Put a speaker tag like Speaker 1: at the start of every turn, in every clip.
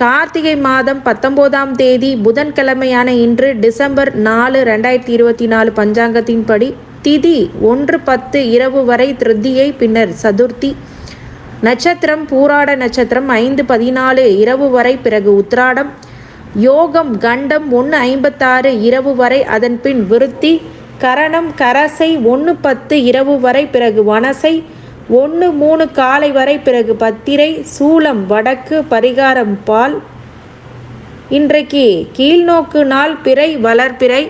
Speaker 1: கார்த்திகை மாதம் பத்தொம்போதாம் தேதி புதன்கிழமையான இன்று டிசம்பர் நாலு ரெண்டாயிரத்தி இருபத்தி நாலு பஞ்சாங்கத்தின்படி திதி ஒன்று பத்து இரவு வரை திருத்தியை பின்னர் சதுர்த்தி. நட்சத்திரம் பூராட நட்சத்திரம் ஐந்து பதினாலு இரவு வரை பிறகு உத்ராடம் யோகம் கண்டம் ஒன்று ஐம்பத்தாறு இரவு வரை அதன் பின் விருத்தி. கரணம் கரசை ஒன்று பத்து இரவு வரை பிறகு வனசை. ஒன்று மூணு காலை வரை பிறகு பத்திரை சூலம் வடக்கு பரிகாரம் பால். இன்றைக்கு கீழ்நோக்கு நாள் பிறை வளர்பிறை.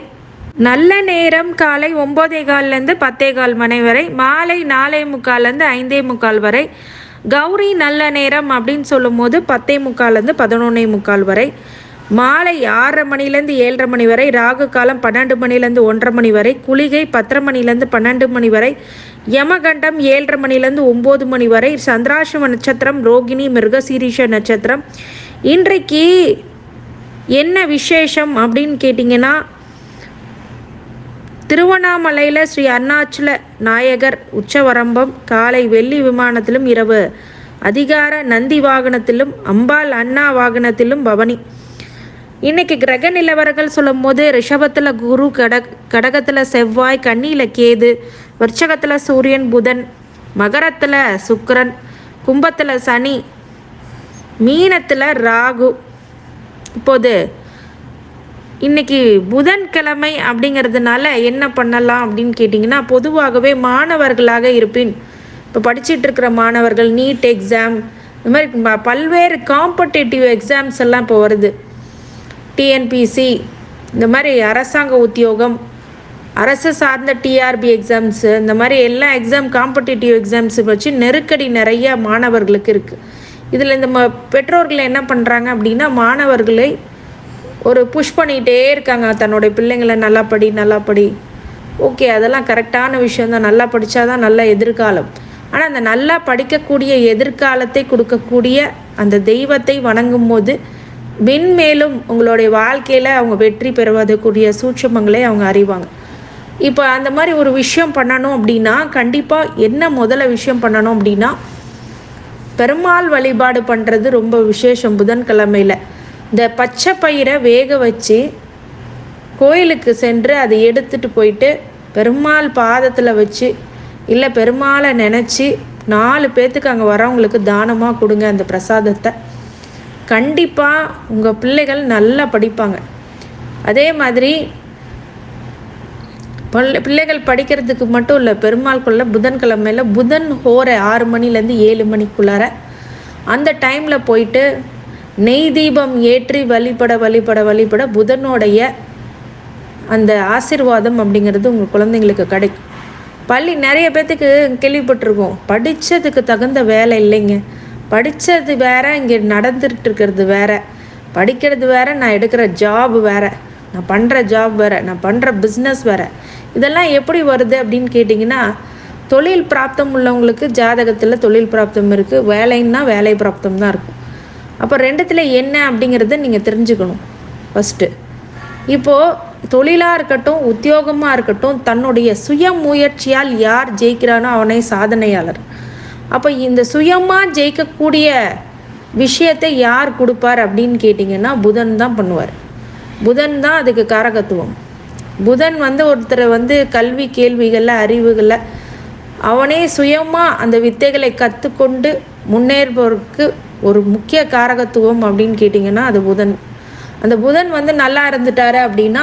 Speaker 1: நல்ல நேரம் காலை ஒம்போதே கால்லேருந்து பத்தே கால் மணி வரை மாலை நாலே முக்கால்லேருந்து ஐந்தே முக்கால் வரை. கௌரி நல்ல நேரம் அப்படின்னு சொல்லும்போது பத்தே முக்கால்லேருந்து பதினொன்னே முக்கால் வரை. மாலை ஆறரை மணிலேருந்து ஏழரை மணி வரை ராகு காலம் பன்னெண்டு மணிலேருந்து ஒன்றரை மணி வரை குளிகை பத்தரை மணிலேருந்து பன்னெண்டு மணி வரை யமகண்டம் ஏழரை மணிலேருந்து ஒம்பது மணி வரை சந்திராசிரம நட்சத்திரம் ரோகிணி மிருகசீரிஷ நட்சத்திரம். இன்றைக்கு என்ன விசேஷம் அப்படின்னு கேட்டிங்கன்னா திருவண்ணாமலையில் ஸ்ரீ அருணாச்சல நாயகர் உச்சவரம்பம் காலை வெள்ளி விமானத்திலும் இரவு அதிகார நந்தி வாகனத்திலும் அம்பாள் அண்ணா வாகனத்திலும் பவனி. இன்னைக்கு கிரக நிலவரங்கள் சொல்லும் போது ரிஷபத்தில் குரு கடக் கடகத்தில் செவ்வாய் கண்ணியில் கேது விருச்சகத்தில் சூரியன் புதன் மகரத்தில் சுக்கரன் கும்பத்தில் சனி மீனத்தில் ராகு. இப்போது இன்னைக்கு புதன்கிழமை அப்படிங்கிறதுனால என்ன பண்ணலாம் அப்படின்னு கேட்டிங்கன்னா பொதுவாகவே மாணவர்களாக இருப்பின் இப்போ படிச்சுட்டு இருக்கிற மாணவர்கள் நீட் எக்ஸாம் இந்த மாதிரி ப- பல்வேறு காம்படேட்டிவ் எக்ஸாம்ஸ் எல்லாம் இப்போ வருது. டிஎன்பிசி இந்த மாதிரி அரசாங்க உத்தியோகம் அரசு சார்ந்த டிஆர்பி எக்ஸாம்ஸு இந்த மாதிரி எல்லா எக்ஸாம் காம்படிட்டிவ் எக்ஸாம்ஸ் வச்சு நெருக்கடி நிறைய மாணவர்களுக்கு இருக்குது இதில் இந்த ம பெற்றோர்கள் என்ன பண்ணுறாங்க அப்படின்னா மாணவர்களை ஒரு புஷ் பண்ணிகிட்டே இருக்காங்க. தன்னுடைய பிள்ளைங்களை நல்லா படி நல்லா படி. ஓகே அதெல்லாம் கரெக்டான விஷயந்தான் நல்லா படித்தா தான் நல்ல எதிர்காலம். ஆனால் அந்த நல்லா படிக்கக்கூடிய எதிர்காலத்தை கொடுக்கக்கூடிய அந்த தெய்வத்தை வணங்கும் போது மென்மேலும் உங்களுடைய வாழ்க்கையில் அவங்க வெற்றி பெறுவதற்குரிய சூட்சமங்களை அவங்க அறிவாங்க. இப்போ அந்த மாதிரி ஒரு விஷயம் பண்ணணும் அப்படின்னா கண்டிப்பாக என்ன முதல்ல விஷயம் பண்ணணும் அப்படின்னா பெருமாள் வழிபாடு பண்ணுறது ரொம்ப விசேஷம் புதன்கிழமையில். இந்த பச்சை பயிரை வேக வச்சு கோயிலுக்கு சென்று அதை எடுத்துட்டு போயிட்டு பெருமாள் பாதத்தில் வச்சு இல்லை பெருமாளை நினச்சி நாலு பேர்த்துக்கு அங்கே வரவங்களுக்கு தானமாக கொடுங்க அந்த பிரசாதத்தை. கண்டிப்பாக உங்கள் பிள்ளைகள் நல்லா படிப்பாங்க. அதே மாதிரி பிள்ளைகள் படிக்கிறதுக்கு மட்டும் இல்லை பெருமாள்குள்ள புதன்கிழமையில் புதன் ஹோரை ஆறு மணிலேருந்து ஏழு மணிக்குள்ளார அந்த டைமில் போயிட்டு நெய் தீபம் ஏற்றி வழிபட வழிபட வழிபட புதனுடைய அந்த ஆசீர்வாதம் அப்படிங்கிறது உங்கள் குழந்தைங்களுக்கு கிடைக்கும். பள்ளி நிறைய பேர்த்துக்கு கேள்விப்பட்டிருக்கோம் படித்ததுக்கு தகுந்த வேலை இல்லைங்க. படித்தது வேற இங்கே நடந்துட்டு இருக்கிறது வேற. படிக்கிறது வேற நான் எடுக்கிற ஜாப் வேற. நான் பண்ணுற ஜாப் வேற நான் பண்ணுற பிஸ்னஸ் வேற. இதெல்லாம் எப்படி வருது அப்படின்னு கேட்டிங்கன்னா தொழில் பிராப்தம் உள்ளவங்களுக்கு ஜாதகத்தில் தொழில் பிராப்தம் இருக்குது வேலைன்னா வேலை பிராப்தம் தான் இருக்கும். அப்போ ரெண்டுத்தில் என்ன அப்படிங்கிறத நீங்கள் தெரிஞ்சுக்கணும் ஃபஸ்ட்டு இப்போது தொழிலாக இருக்கட்டும் உத்தியோகமாக இருக்கட்டும் தன்னுடைய சுய முயற்சியால் யார் ஜெயிக்கிறானோ அவனே சாதனையாளர். அப்போ இந்த சுயமாக ஜெயிக்கக்கூடிய விஷயத்தை யார் கொடுப்பார் அப்படின்னு கேட்டிங்கன்னா புதன் தான் பண்ணுவார். புதன் தான் அதுக்கு காரகத்துவம். புதன் வந்து ஒருத்தரை வந்து கல்வி கேள்விகளில் அறிவுகளில் அவனே சுயமாக அந்த வித்தைகளை கற்றுக்கொண்டு முன்னேறுபவருக்கு ஒரு முக்கிய காரகத்துவம் அப்படின்னு கேட்டிங்கன்னா அது புதன். அந்த புதன் வந்து நல்லா இருந்துட்டாரு அப்படின்னா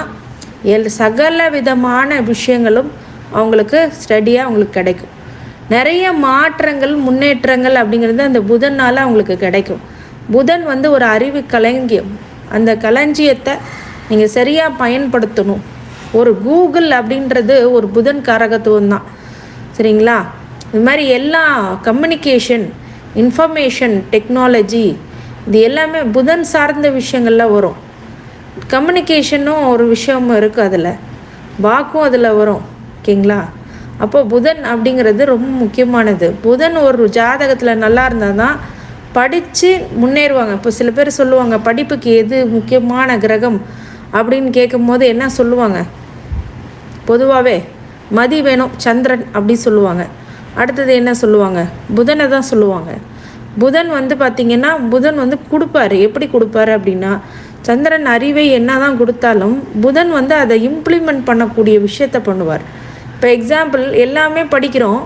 Speaker 1: எல் சகல விதமான விஷயங்களும் அவங்களுக்கு ஸ்டடியாக அவங்களுக்கு கிடைக்கும். நிறைய மாற்றங்கள் முன்னேற்றங்கள் அப்படிங்கிறது அந்த புதனால் அவங்களுக்கு கிடைக்கும். புதன் வந்து ஒரு அறிவு களஞ்சியம். அந்த களஞ்சியத்தை நீங்கள் சரியாக பயன்படுத்தணும். ஒரு கூகுள் அப்படின்றது ஒரு புதன் காரகத்துவம் தான். சரிங்களா? இது மாதிரி எல்லா கம்யூனிகேஷன் இன்ஃபர்மேஷன் டெக்னாலஜி இது எல்லாமே புதன் சார்ந்த விஷயங்கள்லாம் வரும். கம்யூனிகேஷனும் ஒரு விஷயமும் இருக்குது அதில். வாக்கும் அதில் வரும். ஓகேங்களா? அப்போ புதன் அப்படிங்கிறது ரொம்ப முக்கியமானது. புதன் ஒரு ஜாதகத்தில் நல்லா இருந்தால் தான் படித்து முன்னேறுவாங்க. இப்போ சில பேர் சொல்லுவாங்க படிப்புக்கு எது முக்கியமான கிரகம் அப்படின்னு கேட்கும்போது என்ன சொல்லுவாங்க? பொதுவாகவே மதி வேணும் சந்திரன் அப்படி சொல்லுவாங்க. அடுத்தது என்ன சொல்லுவாங்க? புதனை தான் சொல்லுவாங்க. புதன் வந்து பார்த்திங்கன்னா புதன் வந்து கொடுப்பாரு. எப்படி கொடுப்பாரு அப்படின்னா சந்திரன் அறிவை என்ன தான் கொடுத்தாலும் புதன் வந்து அதை இம்ப்ளிமெண்ட் பண்ணக்கூடிய விஷயத்த பண்ணுவார். இப்போ எக்ஸாம்பிள் எல்லாமே படிக்கிறோம்.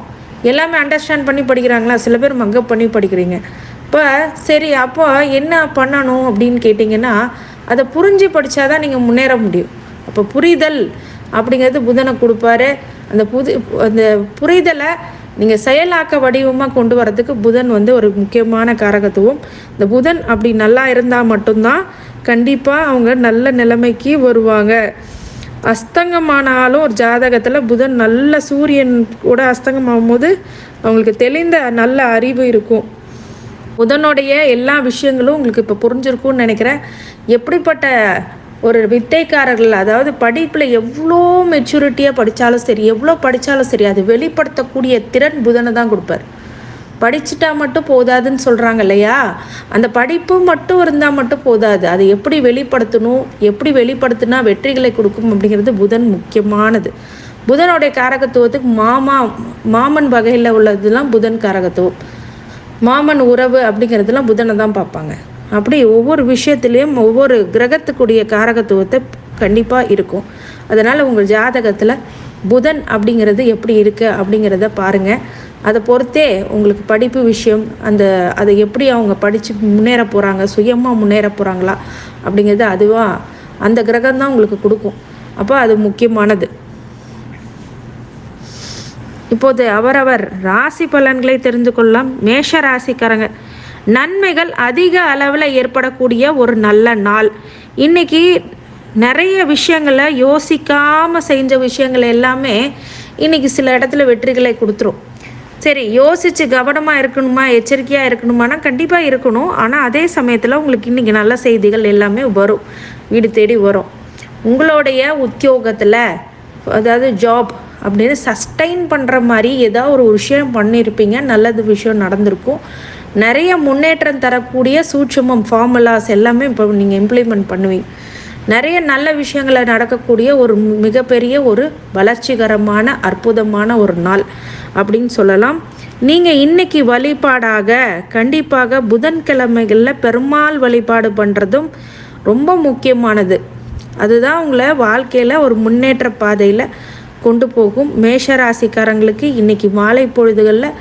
Speaker 1: எல்லாமே அண்டர்ஸ்டாண்ட் பண்ணி படிக்கிறாங்களா? சில பேர் மங்கப் பண்ணி படிக்கிறீங்க. இப்போ சரி அப்போ என்ன பண்ணணும் அப்படின்னு கேட்டிங்கன்னா அதை புரிஞ்சு படித்தா தான் நீங்கள் முன்னேற முடியும். அப்போ புரிதல் அப்படிங்கிறது புதனை கொடுப்பாரு. அந்த புது அந்த புரிதலை நீங்கள் செயலாக்க வடிவமாக கொண்டு வரதுக்கு புதன் வந்து ஒரு முக்கியமான காரகத்துவம். இந்த புதன் அப்படி நல்லா இருந்தால் மட்டும்தான் கண்டிப்பாக அவங்க நல்ல நிலைமைக்கு வருவாங்க. அஸ்தங்கமானாலும் ஒரு ஜாதகத்தில் புதன் நல்ல சூரியன் கூட அஸ்தங்கமாகும் போது அவங்களுக்கு தெளிந்த நல்ல அறிவு இருக்கும். புதனுடைய எல்லா விஷயங்களும் உங்களுக்கு இப்போ புரிஞ்சிருக்கும்னு நினைக்கிறேன். எப்படிப்பட்ட ஒரு வித்தைக்காரர்கள் அதாவது படிப்பில் எவ்வளோ மெச்சூரிட்டியாக படித்தாலும் சரி எவ்வளோ படித்தாலும் சரி அது வெளிப்படுத்தக்கூடிய திறன் புதனை தான் கொடுப்பார். படிச்சுட்டா மட்டும் போதாதுன்னு சொல்கிறாங்க இல்லையா? அந்த படிப்பு மட்டும் இருந்தால் மட்டும் போதாது. அதை எப்படி வெளிப்படுத்தணும்? எப்படி வெளிப்படுத்தினா வெற்றிகளை கொடுக்கும் அப்படிங்கிறது புதன் முக்கியமானது. புதனுடைய காரகத்துவத்துக்கு மாமா மாமன் வகையில் உள்ளதுலாம் புதன் காரகத்துவம். மாமன் உறவு அப்படிங்கிறதுலாம் புதனை தான் பார்ப்பாங்க. அப்படி ஒவ்வொரு விஷயத்துலேயும் ஒவ்வொரு கிரகத்துக்குடிய காரகத்துவத்தை கண்டிப்பாக இருக்கும். அதனால் உங்கள் ஜாதகத்தில் புதன் அப்படிங்கிறது எப்படி இருக்குது அப்படிங்கிறத பாருங்கள் அதை பொறுத்தே உங்களுக்கு படிப்பு விஷயம் அந்த அதை எப்படி அவங்க படித்து முன்னேற போகிறாங்க சுயமாக முன்னேற போகிறாங்களா அப்படிங்கிறது அதுவாக அந்த கிரகம் தான் உங்களுக்கு கொடுக்கும். அப்போ அது முக்கியமானது. இப்போது அவரவர் ராசி பலன்களை தெரிந்து கொள்ளலாம். மேஷ ராசிக்காரங்க நன்மைகள் அதிக அளவில் ஏற்படக்கூடிய ஒரு நல்ல நாள். இன்றைக்கி நிறைய விஷயங்களை யோசிக்காமல் செஞ்ச விஷயங்கள் எல்லாமே இன்றைக்கி சில இடத்துல வெற்றிகளை கொடுத்துரும். சரி யோசித்து கவனமாக இருக்கணுமா எச்சரிக்கையாக இருக்கணுமானா கண்டிப்பாக இருக்கணும். ஆனால் அதே சமயத்தில் உங்களுக்கு இன்றைக்கி நல்ல செய்திகள் எல்லாமே வரும். வீடு தேடி வரும். உங்களுடைய உத்தியோகத்தில் அதாவது ஜாப் அப்படின்னு சஸ்டைன் பண்ணுற மாதிரி ஏதாவது ஒரு விஷயம் பண்ணியிருப்பீங்க நல்லது விஷயம் நடந்திருக்கும். நிறைய முன்னேற்றம் தரக்கூடிய சூட்சமம் ஃபார்முலாஸ் எல்லாமே இப்போ நீங்கள் இம்ப்ளிமெண்ட் பண்ணுவீங்க. நிறைய நல்ல விஷயங்களை நடக்கக்கூடிய ஒரு மிகப்பெரிய ஒரு வளர்ச்சிகரமான அற்புதமான ஒரு நாள் அப்படின்னு சொல்லலாம். நீங்கள் இன்னைக்கு வழிபாடாக கண்டிப்பாக புதன்கிழமைகளில் பெருமாள் வழிபாடு பண்ணுறதும் ரொம்ப முக்கியமானது. அதுதான் உங்களை வாழ்க்கையில் ஒரு முன்னேற்ற பாதையில் கொண்டு போகும். மேஷ ராசிக்காரங்களுக்கு இன்றைக்கி மாலை பொழுதுகளில்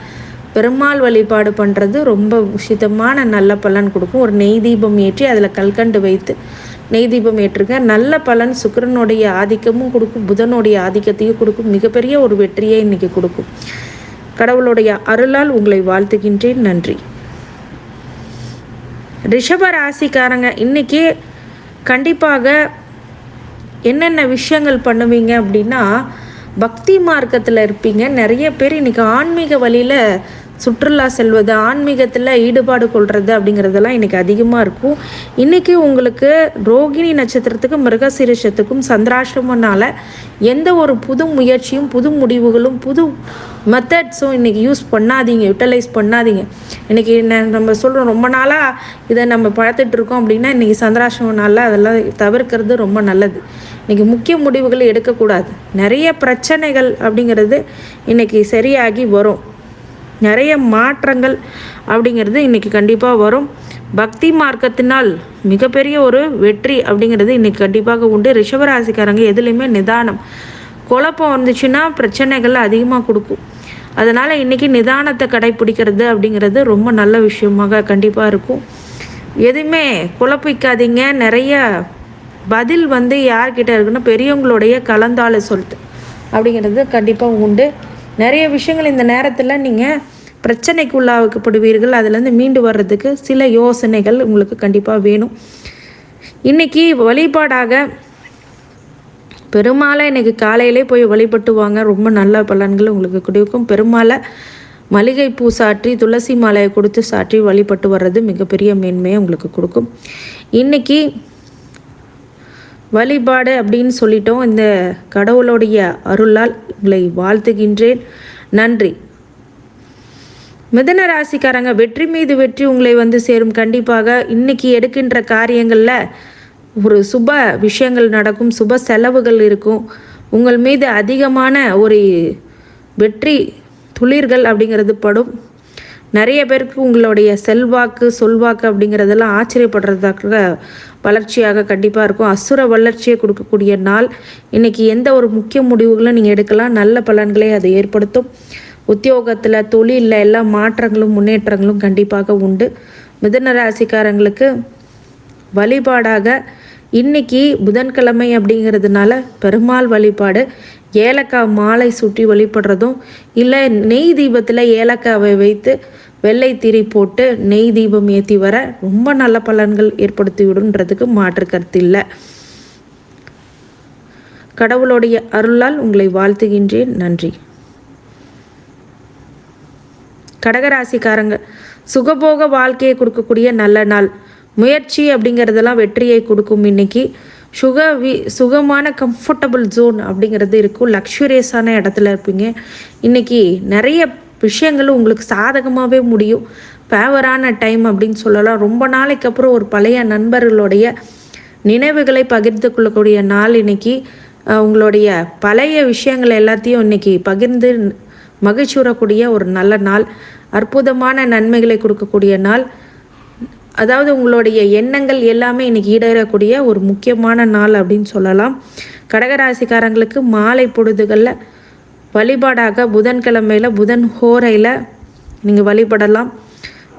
Speaker 1: பெருமாள் வழிபாடு பண்ணுறது ரொம்ப உசிதமான நல்ல பலன் கொடுக்கும். ஒரு நெய் தீபம் ஏற்றி அதில் கல்கண்டு வைத்து நெய் தீபம் ஏற்றுங்க. நல்ல பலன் சுக்கரனுடைய ஆதிக்கமும் கொடுக்கும். புதனுடைய ஆதிக்கத்தையும் கொடுக்கும். மிகப்பெரிய ஒரு வெற்றியை இன்றைக்கி கொடுக்கும். கடவுளுடைய அருளால் உங்களை வாழ்த்துகின்றேன். நன்றி. ரிஷப ராசிக்காரங்க இன்றைக்கி கண்டிப்பாக என்னென்ன விஷயங்கள் பண்ணுவீங்க அப்படின்னா பக்தி மார்க்கத்தில் இருப்பீங்க. நிறைய பேர் இன்றைக்கி ஆன்மீக வழியில் சுற்றுலா செல்வது ஆன்மீகத்தில் ஈடுபாடு கொள்வது அப்படிங்கிறதெல்லாம் இன்றைக்கி அதிகமாக இருக்கும். இன்றைக்கி உங்களுக்கு ரோகிணி நட்சத்திரத்துக்கும் மிருகசீரிஷத்துக்கும் சந்திராசிரமனால் எந்த ஒரு புது முயற்சியும் புது முடிவுகளும் புது மெத்தட்ஸும் இன்றைக்கி யூஸ் பண்ணாதீங்க யூட்டிலைஸ் பண்ணாதீங்க. இன்றைக்கி நம்ம சொல்கிறோம் ரொம்ப நாளாக இதை நம்ம பார்த்துட்ருக்கோம் அப்படின்னா இன்றைக்கி சந்திராசிரம நாளில் அதெல்லாம் தவிர்க்கிறது ரொம்ப நல்லது. இன்றைக்கி முக்கிய முடிவுகளை எடுக்கக்கூடாது. நிறைய பிரச்சனைகள் அப்படிங்கிறது இன்றைக்கி சரியாகி வரும். நிறைய மாற்றங்கள் அப்படிங்கிறது இன்றைக்கி கண்டிப்பாக வரும். பக்தி மார்க்கத்தினால் மிகப்பெரிய ஒரு வெற்றி அப்படிங்கிறது இன்றைக்கி கண்டிப்பாக உண்டு. ரிஷபராசிக்காரங்க எதுலேயுமே நிதானம். குழப்பம் வந்துச்சுன்னா பிரச்சனைகள் அதிகமாக கொடுக்கும். அதனால் இன்றைக்கி நிதானத்தை கடைப்பிடிக்கிறது அப்படிங்கிறது ரொம்ப நல்ல விஷயமாக கண்டிப்பாக இருக்கும். எதுவுமே குழப்பிக்காதீங்க. நிறைய பதில் வந்து யார்கிட்ட இருக்குன்னா பெரியவங்களுடைய கலந்தால சொல்லிட்டு அப்படிங்கிறது கண்டிப்பாக உண்டு. நிறைய விஷயங்கள் இந்த நேரத்தில் நீங்கள் பிரச்சனைக்கு உள்ளாக்கப்படுவீர்கள் அதுலேருந்து மீண்டு வர்றதுக்கு சில யோசனைகள் உங்களுக்கு கண்டிப்பாக வேணும். இன்றைக்கி வழிபாடாக பெருமாளை இன்றைக்கி காலையிலே போய் வழிபட்டுவாங்க ரொம்ப நல்ல பலன்கள் உங்களுக்கு கொடுக்கும். பெருமாளை மளிகை பூ சாற்றி துளசி மாலையை கொடுத்து சாற்றி வழிபட்டு வர்றது மிகப்பெரிய மேன்மையை உங்களுக்கு கொடுக்கும். இன்றைக்கி வழிபாடு அப்படின்னு சொல்லிட்டோம். இந்த கடவுளுடைய அருளால் உங்களை வாழ்த்துகின்றேன். நன்றி. மிதன ராசிக்காரங்க வெற்றி மீது வெற்றி உங்களை வந்து சேரும். கண்டிப்பாக இன்னைக்கு எடுக்கின்ற காரியங்களில் ஒரு சுப விஷயங்கள் நடக்கும் சுப செலவுகள் இருக்கும். உங்கள் மீது அதிகமான ஒரு வெற்றி துளிர்கள் அப்படிங்கிறது படும். நிறைய பேருக்கு உங்களுடைய செல்வாக்கு சொல்வாக்கு அப்படிங்கிறதெல்லாம் ஆச்சரியப்படுறதாக வளர்ச்சியாக கண்டிப்பாக இருக்கும். அசுர வளர்ச்சியை கொடுக்கக்கூடிய நாள். இன்றைக்கி எந்த ஒரு முக்கிய முடிவுகளும் நீங்கள் எடுக்கலாம். நல்ல பலன்களை அது ஏற்படுத்தும். உத்தியோகத்தில் தொழிலில் எல்லா மாற்றங்களும் முன்னேற்றங்களும் கண்டிப்பாக உண்டு. மிதன ராசிக்காரங்களுக்கு வழிபாடாக இன்னைக்கு புதன்கிழமை அப்படிங்கிறதுனால பெருமாள் வழிபாடு ஏலக்காய் மாலை சுற்றி வழிபடுறதும் இல்லை நெய் தீபத்தில் ஏலக்காவை வைத்து வெள்ளை திரி போட்டு நெய் தீபம் ஏற்றி வர ரொம்ப நல்ல பலன்கள் ஏற்படுத்தி விடுன்றதுக்கு மாற்று கருத்து இல்லை. கடவுளுடைய அருளால் உங்களை வாழ்த்துகின்றேன். நன்றி. கடகராசிக்காரங்க. சுகபோக வாழ்க்கையை கொடுக்கக்கூடிய நல்ல நாள். முயற்சி அப்படிங்கிறதெல்லாம் வெற்றியை கொடுக்கும் இன்னைக்கு. சுக வி சுகமான கம்ஃபர்டபுள் ஜோன் அப்படிங்கிறது இருக்கும். லக்ஸுரியஸான இடத்துல இருப்பீங்க. இன்றைக்கி நிறைய விஷயங்கள் உங்களுக்கு சாதகமாகவே முடியும். ஃபேவரான டைம் அப்படின்னு சொல்லலாம். ரொம்ப நாளைக்கு அப்புறம் ஒரு பழைய நண்பர்களுடைய நினைவுகளை பகிர்ந்து கொள்ளக்கூடிய நாள் இன்னைக்கு. உங்களுடைய பழைய விஷயங்கள் எல்லாத்தையும் இன்னைக்கு பகிர்ந்து மகிழ்ச்சியுறக்கூடிய ஒரு நல்ல நாள். அற்புதமான நன்மைகளை கொடுக்கக்கூடிய நாள். அதாவது உங்களுடைய எண்ணங்கள் எல்லாமே இன்றைக்கி ஈடேறக்கூடிய ஒரு முக்கியமான நாள் அப்படின்னு சொல்லலாம். கடகராசிக்காரங்களுக்கு மாலை பொழுதுகளில் வழிபாடாக புதன்கிழமையில் புதன் ஹோரையில் நீங்கள் வழிபடலாம்.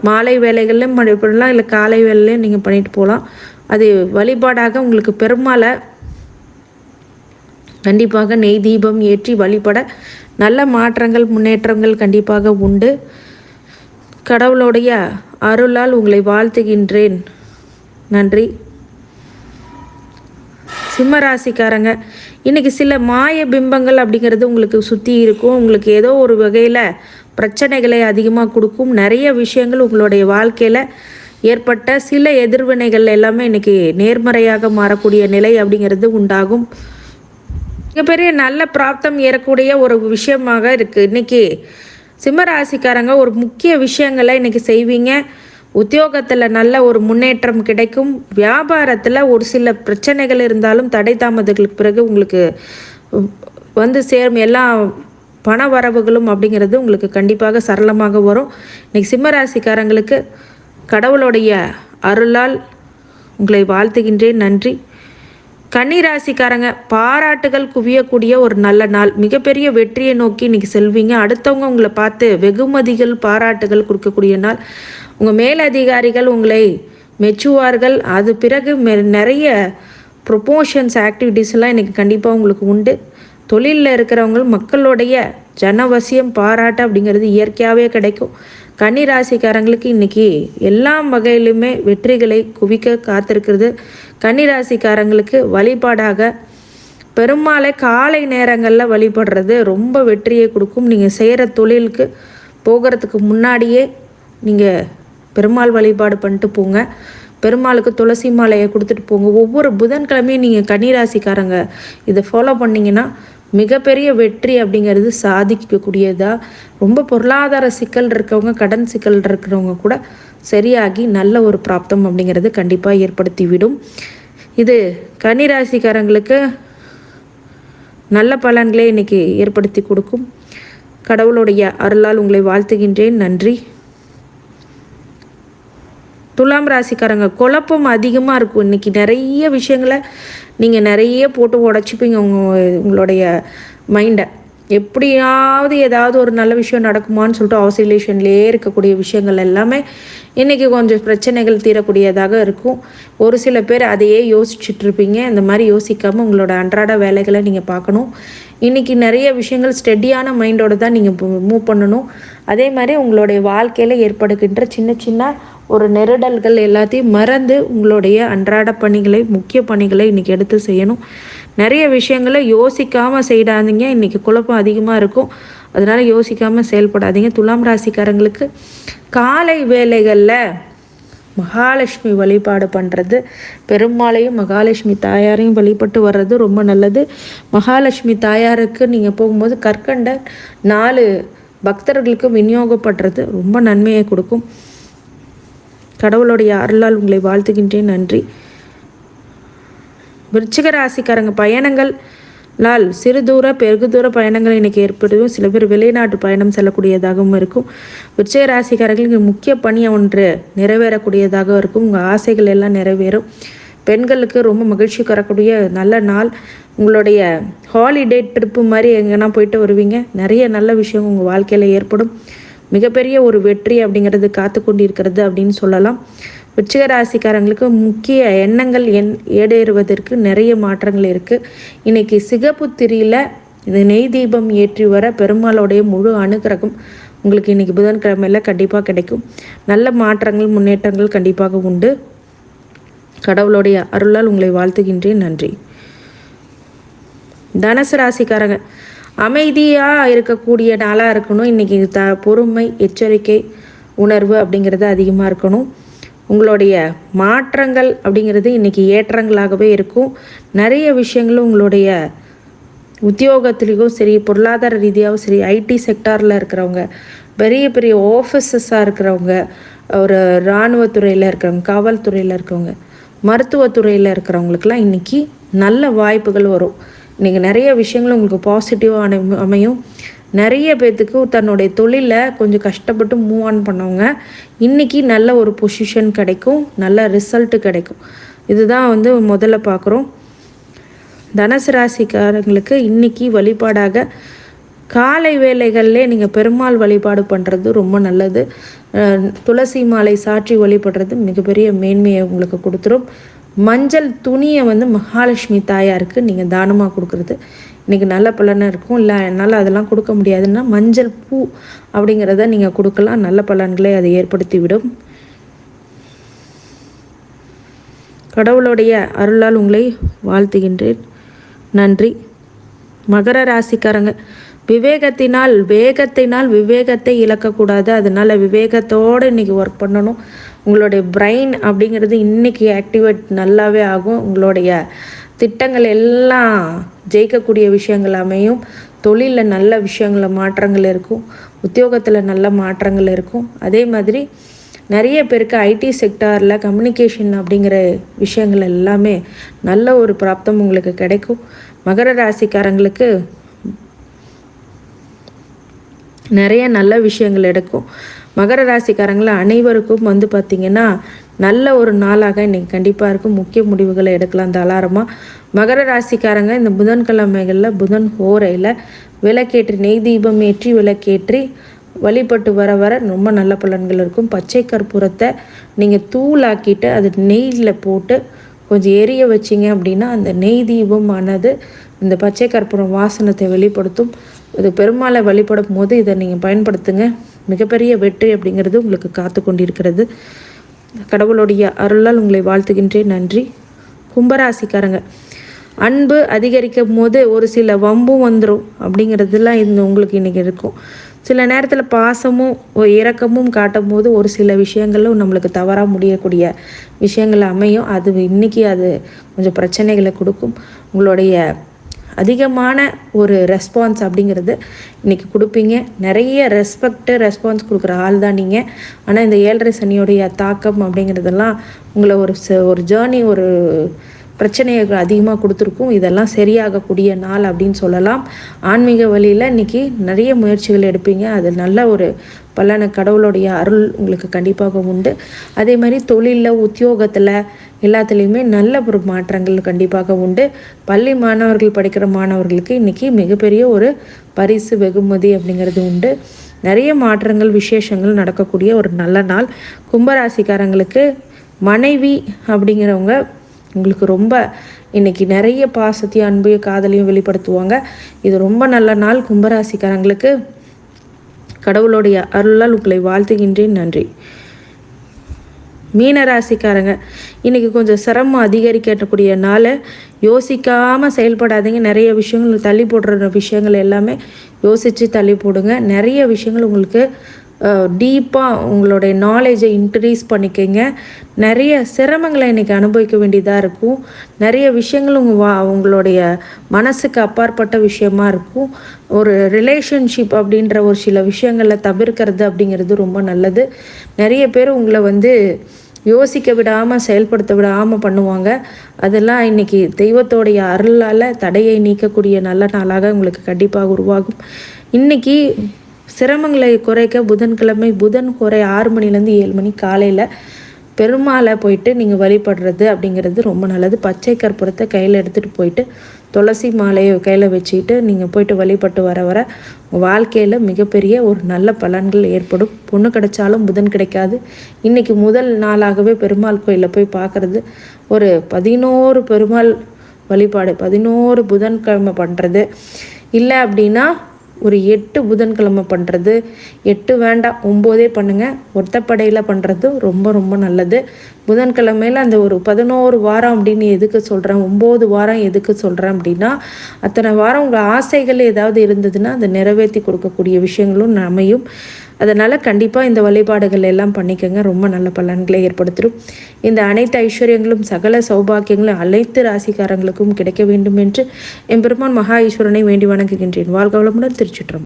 Speaker 1: மாலை வேலைகள்லையும் வழிபடலாம் இல்லை காலை வேலையிலையும் நீங்கள் பண்ணிட்டு போகலாம். அது வழிபாடாக உங்களுக்கு பெருமாளை கண்டிப்பாக நெய் தீபம் ஏற்றி வழிபட நல்ல மாற்றங்கள் முன்னேற்றங்கள் கண்டிப்பாக உண்டு. கடவுளுடைய அருளால் உங்களை வாழ்த்துகின்றேன். நன்றி. சிம்மராசிக்காரங்க இன்றைக்கி சில மாய பிம்பங்கள் அப்படிங்கிறது உங்களுக்கு சுற்றி இருக்கும். உங்களுக்கு ஏதோ ஒரு வகையில் பிரச்சனைகளை அதிகமாக கொடுக்கும். நிறைய விஷயங்கள் உங்களுடைய வாழ்க்கையில் ஏற்பட்ட சில எதிர்வினைகள் எல்லாமே இன்றைக்கி நேர்மறையாக மாறக்கூடிய நிலை அப்படிங்கிறது உண்டாகும். மிகப்பெரிய நல்ல பிராப்தம் ஏறக்கூடிய ஒரு விஷயமாக இருக்குது இன்றைக்கி சிம்மராசிக்காரங்க ஒரு முக்கிய விஷயங்களை இன்றைக்கி செய்வீங்க. உத்தியோகத்தில் நல்ல ஒரு முன்னேற்றம் கிடைக்கும். வியாபாரத்தில் ஒரு சில பிரச்சனைகள் இருந்தாலும் தடை தாமதங்களுக்கு பிறகு உங்களுக்கு வந்து சேரும் எல்லா பண வரவுகளும் அப்படிங்கிறது உங்களுக்கு கண்டிப்பாக சரளமாக வரும். இன்றைக்கி சிம்மராசிக்காரங்களுக்கு கடவுளுடைய அருளால் உங்களை வாழ்த்துகின்றேன். நன்றி. கன்னிராசிக்காரங்க பாராட்டுகள் குவியக்கூடிய ஒரு நல்ல நாள். மிகப்பெரிய வெற்றியை நோக்கி இன்னைக்கு செல்வீங்க. அடுத்தவங்க உங்களை பார்த்து வெகுமதிகள் பாராட்டுகள் கொடுக்கக்கூடிய நாள். உங்கள் மேலதிகாரிகள் உங்களை மெச்சுவார்கள். அது பிறகு நிறைய ப்ரொப்போஷன்ஸ் ஆக்டிவிட்டீஸ்லாம் இன்றைக்கி கண்டிப்பாக உங்களுக்கு உண்டு. தொழிலில் இருக்கிறவங்க மக்களுடைய ஜனவசியம் பாராட்டு அப்படிங்கிறது இயற்கையாகவே கிடைக்கும். கன்னி ராசிக்காரங்களுக்கு இன்றைக்கி எல்லா வகையிலுமே வெற்றிகளை குவிக்க காத்திருக்கிறது. கன்னி ராசிக்காரங்களுக்கு வழிபாடாக பெரும்பாலே காலை நேரங்களில் வழிபடுறது ரொம்ப வெற்றியை கொடுக்கும். நீங்கள் செய்கிற தொழிலுக்கு போகிறதுக்கு முன்னாடியே நீங்கள் பெருமாள் வழிபாடு பண்ணிட்டு போங்க. பெருமாளுக்கு துளசி மாலையை கொடுத்துட்டு போங்க. ஒவ்வொரு புதன்கிழமையும் நீங்கள் கன்னிராசிக்காரங்க இதை ஃபாலோ பண்ணிங்கன்னா மிகப்பெரிய வெற்றி அப்படிங்கிறது சாதிக்கக்கூடியதாக ரொம்ப பொருளாதார சிக்கல் இருக்கவங்க கடன் சிக்கல் இருக்கிறவங்க கூட சரியாகி நல்ல ஒரு பிராப்தம் அப்படிங்கிறது கண்டிப்பாக ஏற்படுத்திவிடும். இது கன்னிராசிக்காரங்களுக்கு நல்ல பலன்களை இன்றைக்கி ஏற்படுத்தி கொடுக்கும். கடவுளுடைய அருளால் உங்களை வாழ்த்துகின்றேன். நன்றி. துலாம் ராசிக்காரங்க குழப்பம் அதிகமாக இருக்கும். இன்றைக்கி நிறைய விஷயங்களை நீங்கள் நிறைய போட்டு உடச்சிப்பீங்க உங்கள் உங்களுடைய மைண்டை எப்படியாவது ஏதாவது ஒரு நல்ல விஷயம் நடக்குமான்னு சொல்லிட்டு ஆசிலேஷன்லேயே இருக்கக்கூடிய விஷயங்கள் எல்லாமே இன்றைக்கி கொஞ்சம் பிரச்சனைகள் தீரக்கூடியதாக இருக்கும். ஒரு சில பேர் அதையே யோசிச்சுட்டு இருப்பீங்க இந்த மாதிரி யோசிக்காமல் உங்களோட அன்றாட வேலைகளை நீங்கள் பார்க்கணும். இன்றைக்கி நிறைய விஷயங்கள் ஸ்டெடியான மைண்டோடு தான் நீங்கள் மூவ் பண்ணணும். அதே மாதிரி உங்களுடைய வாழ்க்கையில் ஏற்படுகின்ற சின்ன சின்ன ஒரு நெருடல்கள் எல்லாத்தையும் மறந்து உங்களுடைய அன்றாட பணிகளை முக்கிய பணிகளை இன்றைக்கி எடுத்து செய்யணும். நிறைய விஷயங்களை யோசிக்காமல் செய்யாதீங்க இன்றைக்கி குழப்பம் அதிகமாக இருக்கும். அதனால் யோசிக்காமல் செயல்படாதீங்க. துலாம் ராசிக்காரங்களுக்கு காலை வேலைகளில் மகாலட்சுமி வழிபாடு பண்ணுறது பெருமாளையும் மகாலட்சுமி தாயாரையும் வழிபட்டு வர்றது ரொம்ப நல்லது. மகாலட்சுமி தாயாருக்கு நீங்கள் போகும்போது கற்கண்ட நாலு பக்தர்களுக்கு விநியோகப்படுறது ரொம்ப நன்மையை கொடுக்கும். கடவுளுடைய அருளால் உங்களை வாழ்த்துகின்றேன். நன்றி. விருச்சிக ராசிக்காரங்க பயணங்கள் லால் சிறு தூர பெருகு தூர பயணங்கள் இன்றைக்கி ஏற்படுவோம் சில பேர் வெளிநாட்டு பயணம் செல்லக்கூடியதாகவும் இருக்கும். விருச்சிக ராசிக்காரர்களுக்கு முக்கிய பணி ஒன்று நிறைவேறக்கூடியதாக இருக்கும். உங்கள் ஆசைகள் எல்லாம் நிறைவேறும். பெண்களுக்கு ரொம்ப மகிழ்ச்சி தரக்கூடிய நல்ல நாள். உங்களுடைய ஹாலிடே ட்ரிப்பு மாதிரி எங்கன்னா போயிட்டு வருவீங்க. நிறைய நல்ல விஷயம் உங்கள் வாழ்க்கையில் ஏற்படும். மிகப்பெரிய ஒரு வெற்றி அப்படிங்கிறது காத்து கொண்டு இருக்கிறது அப்படின்னு சொல்லலாம். விருச்சிக ராசிக்காரங்களுக்கு முக்கிய எண்ணங்கள் எண் ஏடேறுவதற்கு நிறைய மாற்றங்கள் இருக்குது இன்றைக்கி சிகப்பு திரியில் இந்த நெய் தீபம் ஏற்றி வர பெருமாளுடைய முழு அனுகிரகம் உங்களுக்கு இன்றைக்கி புதன்கிழமையில் கண்டிப்பாக கிடைக்கும். நல்ல மாற்றங்கள் முன்னேற்றங்கள் கண்டிப்பாக உண்டு. கடவுளுடைய அருளால் உங்களை வாழ்த்துகின்றேன். நன்றி. தனுசு ராசிக்காரங்க அமைதியாக இருக்கக்கூடிய நாளாக இருக்கணும். இன்றைக்கி த பொறுமை எச்சரிக்கை உணர்வு அப்படிங்கிறது அதிகமாக இருக்கணும். உங்களுடைய மாற்றங்கள் அப்படிங்கிறது இன்றைக்கி ஏற்றங்களாகவே இருக்கும். நிறைய விஷயங்களும் உங்களுடைய உத்தியோகத்துலேயும் சரி பொருளாதார ரீதியாகவும் சரி ஐடி செக்டாரில் இருக்கிறவங்க பெரிய பெரிய ஆஃபீஸஸாக இருக்கிறவங்க ஒரு இராணுவத்துறையில் இருக்கிறவங்க காவல்துறையில் இருக்கிறவங்க மருத்துவத்துறையில் இருக்கிறவங்களுக்கெல்லாம் இன்றைக்கி நல்ல வாய்ப்புகள் வரும். இன்றைக்கி நிறைய விஷயங்கள் உங்களுக்கு பாசிட்டிவாக அமையும். நிறைய பேர்த்துக்கு தன்னுடைய தொழிலில் கொஞ்சம் கஷ்டப்பட்டு மூவ் ஆன் பண்ணவங்க இன்றைக்கி நல்ல ஒரு பொசிஷன் கிடைக்கும் நல்ல ரிசல்ட்டு கிடைக்கும். இதுதான் வந்து முதல்ல பார்க்குறோம் தனுசு ராசிக்காரங்களுக்கு இன்றைக்கி வழிபாடாக காலை வேலைகள்லே நீங்கள் பெருமாள் வழிபாடு பண்ணுறது ரொம்ப நல்லது. துளசி மாலை சாற்றி வழிபடுறது மிகப்பெரிய மேன்மையை உங்களுக்கு கொடுத்துரும். மஞ்சள் துணியை வந்து மகாலட்சுமி தாயாருக்கு நீங்கள் தானமாக கொடுக்குறது. இன்றைக்கி நல்ல பலனாக இருக்கும். இல்லை என்னால் அதெல்லாம் கொடுக்க முடியாதுன்னா மஞ்சள் பூ அப்படிங்கிறத நீங்கள் கொடுக்கலாம். நல்ல பலன்களை அதை ஏற்படுத்தி விடும் கடவுளுடைய அருளால் உங்களை வாழ்த்துகின்றேன். நன்றி. மகர ராசிக்காரங்க விவேகத்தினால் வேகத்தினால் விவேகத்தை இழக்கக்கூடாது. அதனால் விவேகத்தோடு இன்றைக்கி ஒர்க் பண்ணணும். உங்களுடைய பிரெயின் அப்படிங்கிறது இன்றைக்கி ஆக்டிவேட் நல்லாவே ஆகும். உங்களுடைய திட்டங்கள் எல்லாம் ஜெயிக்கக்கூடிய விஷயங்கள் அமையும். தொழிலில் நல்ல விஷயங்கள மாற்றங்கள் இருக்கும். உத்தியோகத்தில் நல்ல மாற்றங்கள் இருக்கும். அதே மாதிரி நிறைய பேருக்கு ஐடி செக்டாரில் கம்யூனிகேஷன் அப்படிங்கிற விஷயங்கள் எல்லாமே நல்ல ஒரு பிராப்தம் உங்களுக்கு கிடைக்கும். மகர ராசிக்காரங்களுக்கு நிறைய நல்ல விஷயங்கள் எடுக்கும். மகர ராசிக்காரங்களை அனைவருக்கும் வந்து பார்த்திங்கன்னா நல்ல ஒரு நாளாக இன்றைக்கி கண்டிப்பாக இருக்கும். முக்கிய முடிவுகளை எடுக்கலாம். தாளாரமாக மகர ராசிக்காரங்க இந்த புதன்கிழமைகளில் புதன் ஹோரையில் விளக்கேற்றி நெய் தீபம் ஏற்றி விளக்கேற்றி வழிபட்டு வர வர ரொம்ப நல்ல பலன்கள் இருக்கும். பச்சை கற்பூரத்தை நீங்கள் தூளாக்கிட்டு அது நெய்யில் போட்டு கொஞ்சம் எரிய வச்சிங்க அப்படின்னா அந்த நெய் தீபமானது இந்த பச்சை கற்பூரம் வாசனத்தை வெளிப்படுத்தும். இது பெருமாளை வழிபடும் போது இதை நீங்கள் பயன்படுத்துங்க. மிகப்பெரிய வெற்றி அப்படிங்கிறது உங்களுக்கு காத்து கொண்டிருக்கிறது. கடவுளுடைய அருளால் உங்களை வாழ்த்துகின்றேன். நன்றி. கும்பராசிக்காரங்க அன்பு அதிகரிக்கும் போது ஒரு சில வம்பும் வந்துடும் அப்படிங்கிறதுலாம் இந்த உங்களுக்கு இன்றைக்கி இருக்கும். சில நேரத்தில் பாசமும் இரக்கமும் காட்டும் போது ஒரு சில விஷயங்களும் நம்மளுக்கு தவறாக முடியக்கூடிய விஷயங்கள் அமையும். அது இன்றைக்கி அது கொஞ்சம் பிரச்சனைகளை கொடுக்கும். உங்களுடைய அதிகமான ஒரு ரெஸ்பான்ஸ் அப்படிங்கிறது இன்றைக்கி கொடுப்பீங்க. நிறைய ரெஸ்பெக்ட்டு ரெஸ்பான்ஸ் கொடுக்குற ஆள் தான் நீங்கள் ஆனால் இந்த ஏழரை சனியோடைய தாக்கம் அப்படிங்கிறதெல்லாம் உங்களை ஒரு ஒரு ஜேர்னி ஒரு பிரச்சனைகள் அதிகமாக கொடுத்துருக்கும். இதெல்லாம் சரியாகக்கூடிய நாள் அப்படின்னு சொல்லலாம். ஆன்மீக வழியில் இன்றைக்கி நிறைய முயற்சிகள் எடுப்பீங்க. அது நல்ல ஒரு பலன கடவுளுடைய அருள் உங்களுக்கு கண்டிப்பாக உண்டு. அதே மாதிரி தொழிலில் உத்தியோகத்தில் எல்லாத்துலேயுமே நல்ல ஒரு மாற்றங்கள் கண்டிப்பாக உண்டு. பள்ளி மாணவர்கள் படிக்கிற மாணவர்களுக்கு இன்றைக்கி மிகப்பெரிய ஒரு பரிசு வெகுமதி அப்படிங்கிறது உண்டு. நிறைய மாற்றங்கள் விசேஷங்கள் நடக்கக்கூடிய ஒரு நல்ல நாள். கும்பராசிக்காரங்களுக்கு மனைவி அப்படிங்கிறவங்க உங்களுக்கு ரொம்ப இன்றைக்கி நிறைய பாசத்தையும் அன்பையும் காதலையும் வெளிப்படுத்துவாங்க. இது ரொம்ப நல்ல நாள் கும்பராசிக்காரங்களுக்கு. கடவுளுடைய அருளால் உங்களை வாழ்த்துகின்றேன். நன்றி. மீனராசிக்காரங்க இன்றைக்கி கொஞ்சம் சிரமம் அதிகரிக்கக்கூடிய நாள். யோசிக்காமல் செயல்படாதீங்க. நிறைய விஷயங்கள் தள்ளி போடுற விஷயங்கள் எல்லாமே யோசித்து தள்ளி போடுங்க. நிறைய விஷயங்கள் உங்களுக்கு டீப்பாக உங்களுடைய நாலேஜை இன்க்ரீஸ் பண்ணிக்கங்க. நிறைய சிரமங்களை இன்றைக்கி அனுபவிக்க வேண்டியதாக இருக்கும். நிறைய விஷயங்கள் உங்கள் வா உங்களுடைய மனசுக்கு அப்பாற்பட்ட விஷயமா இருக்கும். ஒரு ரிலேஷன்ஷிப் அப்படின்ற ஒரு சில விஷயங்களை தவிர்க்கிறது அப்படிங்கிறது ரொம்ப நல்லது. நிறைய பேர் உங்களை வந்து யோசிக்க விடாமல் செயல்படுத்த விடாமல் பண்ணுவாங்க. அதெல்லாம் இன்றைக்கி தெய்வத்தோடைய அருளால் தடையை நீக்கக்கூடிய நல்ல நாளாக உங்களுக்கு கண்டிப்பாக உருவாகும். இன்றைக்கி சிரமங்களை குறைக்க புதன்கிழமை புதன் குறை ஆறு மணிலேருந்து ஏழு மணி காலையில் பெருமாளை போயிட்டு நீங்கள் வழிபடுறது அப்படிங்கிறது ரொம்ப நல்லது. பச்சை கற்பூரத்தை கையில் எடுத்துகிட்டு போயிட்டு துளசி மாலையை கையில் வச்சுக்கிட்டு நீங்கள் போயிட்டு வழிபட்டு வர வர வாழ்க்கையில் மிகப்பெரிய ஒரு நல்ல பலன்கள் ஏற்படும். பொண்ணு கிடைச்சாலும் புதன் கிடைக்காது. இன்றைக்கி முதல் நாளாகவே பெருமாள் கோயிலில் போய் பார்க்குறது ஒரு பதினோரு பெருமாள் வழிபாடு பதினோரு புதன்கிழமை பண்ணுறது இல்லை அப்படின்னா ஒரு எட்டு புதன்கிழமை பண்ணுறது எட்டு வேண்டாம் ஒம்போதே பண்ணுங்கள் ஒத்தப்படையில் பண்ணுறது ரொம்ப ரொம்ப நல்லது. புதன்கிழமையில் அந்த ஒரு பதினோரு வாரம் அப்படின்னு எதுக்கு சொல்கிறேன் ஒம்பது வாரம் எதுக்கு சொல்கிறேன் அப்படின்னா அத்தனை வாரம் உங்கள் ஆசைகள் ஏதாவது இருந்ததுன்னா அதை நிறைவேற்றி கொடுக்கக்கூடிய விஷயங்களும் அமையும். அதனால் கண்டிப்பாக இந்த வழிபாடுகள் எல்லாம் பண்ணிக்கோங்க. ரொம்ப நல்ல பலன்களை ஏற்படுத்திடும். இந்த அனைத்து ஐஸ்வர்யங்களும் சகல சௌபாக்கியங்களும் அனைத்து ராசிக்காரங்களுக்கும் கிடைக்க வேண்டும் என்று எம்பெருமான் மகா ஈஸ்வரனை வேண்டி வணங்குகின்றேன். வாழ்க வளமுடன் திருச்சிட்டம்